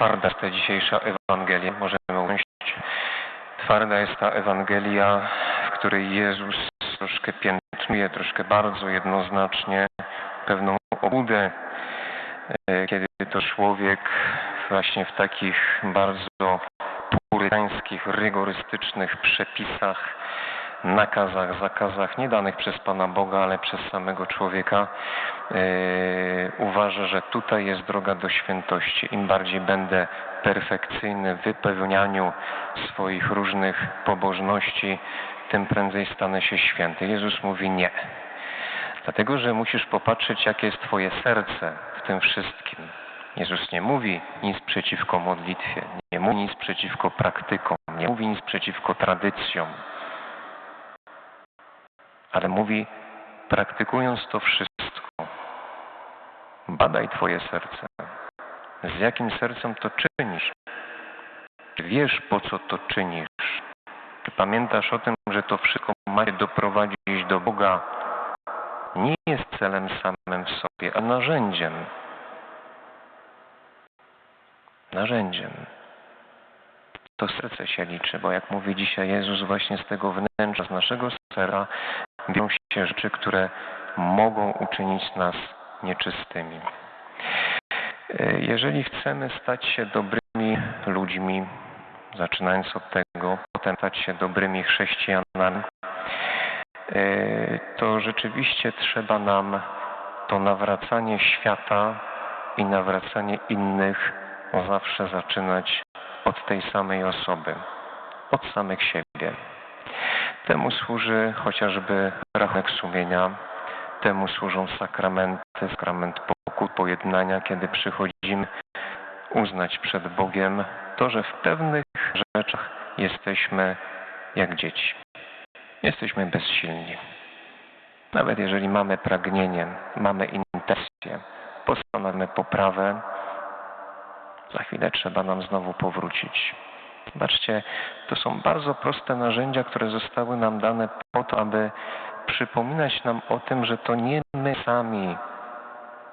twarda jest ta dzisiejsza Ewangelia, możemy ująć. Twarda jest ta Ewangelia, w której Jezus troszkę piętnuje, troszkę bardzo jednoznacznie pewną obłudę, e, kiedy to człowiek właśnie w takich bardzo purytańskich, rygorystycznych przepisach, nakazach, zakazach, nie danych przez Pana Boga, ale przez samego człowieka, yy, uważa, że tutaj jest droga do świętości. Im bardziej będę perfekcyjny w wypełnianiu swoich różnych pobożności, tym prędzej stanę się święty. Jezus mówi nie. Dlatego, że musisz popatrzeć, jakie jest Twoje serce w tym wszystkim. Jezus nie mówi nic przeciwko modlitwie, nie mówi nic przeciwko praktykom, nie mówi nic przeciwko tradycjom, ale mówi, praktykując to wszystko, badaj Twoje serce. Z jakim sercem to czynisz? Czy wiesz, po co to czynisz? Czy pamiętasz o tym, że to wszystko ma cię doprowadzić do Boga? Nie jest celem samym w sobie, a narzędziem narzędziem. To serce się liczy, bo jak mówi dzisiaj Jezus, właśnie z tego wnętrza, z naszego serca biorą się rzeczy, które mogą uczynić nas nieczystymi. Jeżeli chcemy stać się dobrymi ludźmi, zaczynając od tego, potem stać się dobrymi chrześcijanami, to rzeczywiście trzeba nam to nawracanie świata i nawracanie innych zawsze zaczynać od tej samej osoby, od samych siebie. Temu służy chociażby rachunek sumienia, temu służą sakramenty, sakrament pokut, pojednania, kiedy przychodzimy uznać przed Bogiem to, że w pewnych rzeczach jesteśmy jak dzieci. Jesteśmy bezsilni. Nawet jeżeli mamy pragnienie, mamy intencję, postanowimy poprawę, za chwilę trzeba nam znowu powrócić. Zobaczcie, to są bardzo proste narzędzia, które zostały nam dane po to, aby przypominać nam o tym, że to nie my sami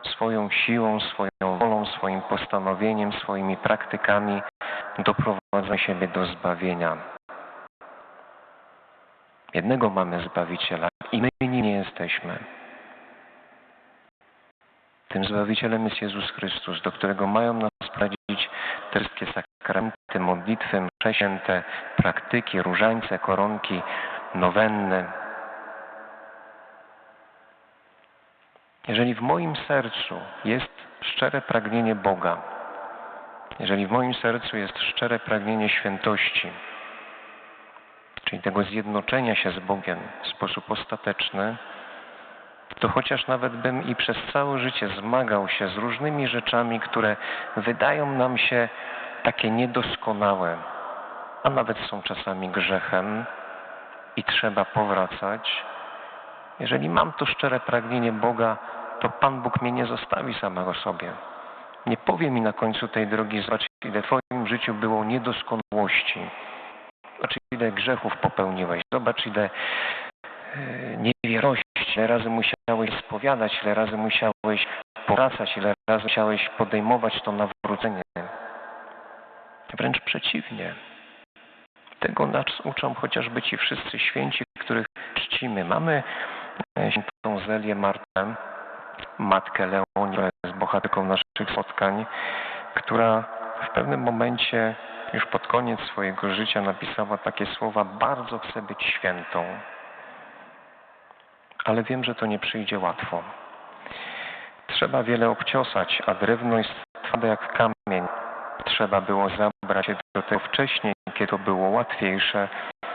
swoją siłą, swoją wolą, swoim postanowieniem, swoimi praktykami doprowadzamy siebie do zbawienia. Jednego mamy Zbawiciela i my nim nie jesteśmy. Tym Zbawicielem jest Jezus Chrystus, do którego mają nas prowadzić te wszystkie sakramenty, modlitwy, msze święte, praktyki, różańce, koronki, nowenny. Jeżeli w moim sercu jest szczere pragnienie Boga, jeżeli w moim sercu jest szczere pragnienie świętości, czyli tego zjednoczenia się z Bogiem w sposób ostateczny, to chociaż nawet bym i przez całe życie zmagał się z różnymi rzeczami, które wydają nam się takie niedoskonałe, a nawet są czasami grzechem i trzeba powracać. Jeżeli mam to szczere pragnienie Boga, to Pan Bóg mnie nie zostawi samego sobie. Nie powie mi na końcu tej drogi, zobacz ile w Twoim życiu było niedoskonałości. Zobacz ile grzechów popełniłeś. Zobacz ile e, niewierości ile razy musiałeś spowiadać, ile razy musiałeś powracać, ile razy musiałeś podejmować to nawrócenie. Wręcz przeciwnie. Tego nas uczą chociażby ci wszyscy święci, których czcimy. Mamy e, świętą Zelię Martę, matkę Leonii, która jest bohaterką naszych spotkań, która w pewnym momencie, już pod koniec swojego życia, napisała takie słowa: Bardzo chcę być świętą ale wiem, że to nie przyjdzie łatwo. Trzeba wiele obciosać, a drewno jest twarde jak kamień. Trzeba było zabrać się do tego wcześniej, kiedy to było łatwiejsze,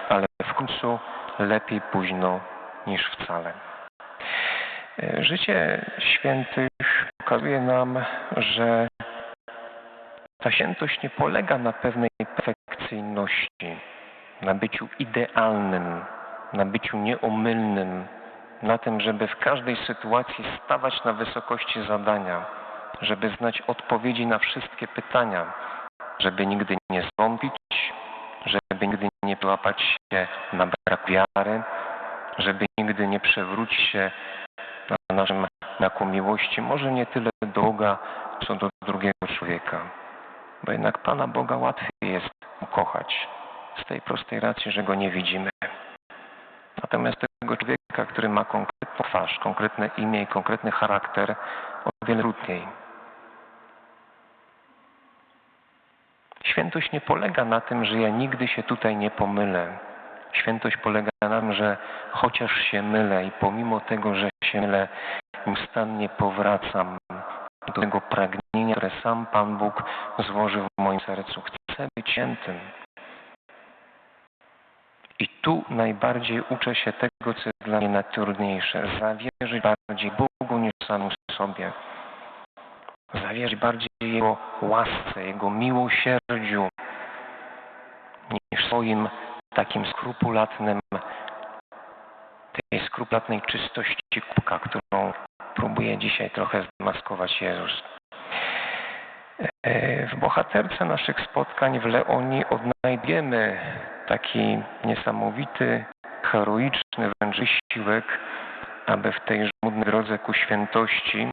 ale w końcu lepiej późno niż wcale. Życie świętych pokazuje nam, że ta świętość nie polega na pewnej perfekcyjności, na byciu idealnym, na byciu nieomylnym, na tym, żeby w każdej sytuacji stawać na wysokości zadania, żeby znać odpowiedzi na wszystkie pytania, żeby nigdy nie zwątpić, żeby nigdy nie złapać się na brak wiary, żeby nigdy nie przewrócić się na naszym znaku miłości, może nie tyle do co do drugiego człowieka. bo jednak Pana Boga łatwiej jest kochać z tej prostej racji, że Go nie widzimy. Natomiast człowieka, który ma konkretną twarz, konkretne imię i konkretny charakter, o wiele trudniej. Świętość nie polega na tym, że ja nigdy się tutaj nie pomylę. Świętość polega na tym, że chociaż się mylę i pomimo tego, że się mylę, nieustannie powracam do tego pragnienia, które sam Pan Bóg złożył w moim sercu. Chcę być świętym. I tu najbardziej uczę się tego, co jest dla mnie najtrudniejsze. Zawierzyć bardziej Bogu niż samemu sobie. Zawierzyć bardziej Jego łasce, Jego miłosierdziu niż swoim takim skrupulatnym, tej skrupulatnej czystości kubka, którą próbuje dzisiaj trochę zdemaskować Jezus. E, W bohaterce naszych spotkań w Leonii odnajdujemy taki niesamowity, heroiczny wręcz wysiłek, aby w tej żmudnej drodze ku świętości,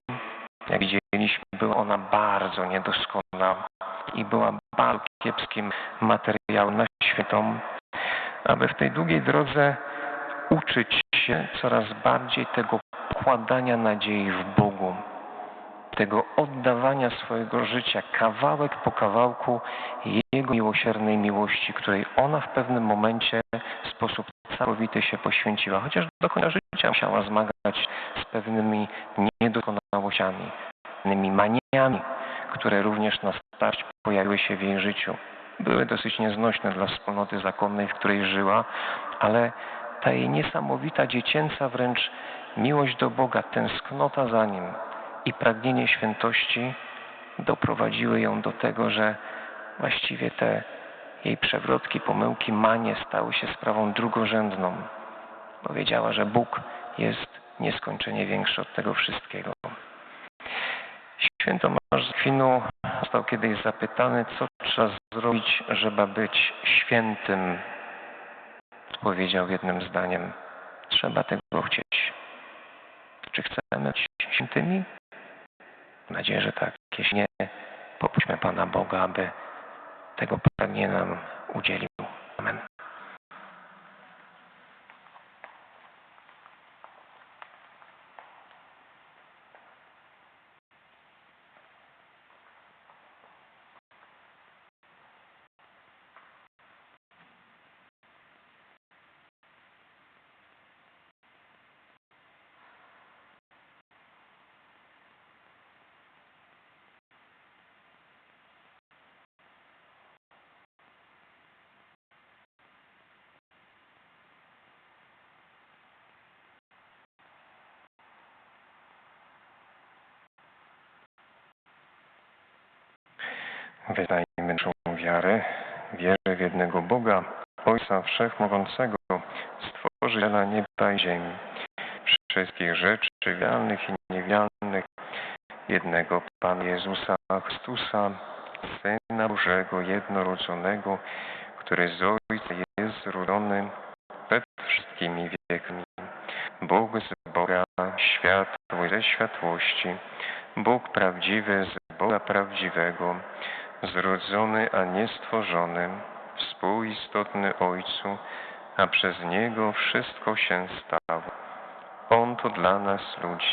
jak widzieliśmy, była ona bardzo niedoskonała i była bardzo kiepskim materiałem na świętą, aby w tej długiej drodze uczyć się coraz bardziej tego pokładania nadziei w Bogu, tego oddawania swojego życia kawałek po kawałku Jego miłosiernej miłości, której ona w pewnym momencie w sposób całkowity się poświęciła, chociaż do końca życia musiała zmagać z pewnymi niedoskonałościami, pewnymi maniami, które również na starcie pojawiły się w jej życiu. Były dosyć nieznośne dla wspólnoty zakonnej, w której żyła, ale ta jej niesamowita, dziecięca wręcz miłość do Boga, tęsknota za Nim i pragnienie świętości doprowadziły ją do tego, że właściwie te jej przewrotki, pomyłki, manie stały się sprawą drugorzędną. Powiedziała, że Bóg jest nieskończenie większy od tego wszystkiego. Święto Tomasz z Akwinu został kiedyś zapytany, co trzeba zrobić, żeby być świętym. Odpowiedział jednym zdaniem, trzeba tego chcieć. Czy chcemy być świętymi? Mam nadzieję, że tak. Jeśli nie, poprośmy Pana Boga, aby tego pragnienia nam udzielił. Amen. Wyznajmy naszą wiarę. Wierzę w jednego Boga, Ojca Wszechmogącego, Stworzyciela nieba i ziemi, wszystkich rzeczy wialnych i niewialnych, jednego Pana Jezusa Chrystusa, Syna Bożego, jednorodzonego, który z Ojca jest zrodzony przed wszystkimi wiekami. Bóg z Boga, światło ze światłości, Bóg prawdziwy z Boga prawdziwego, zrodzony, a nie stworzony, współistotny Ojcu, a przez Niego wszystko się stało. On to dla nas ludzi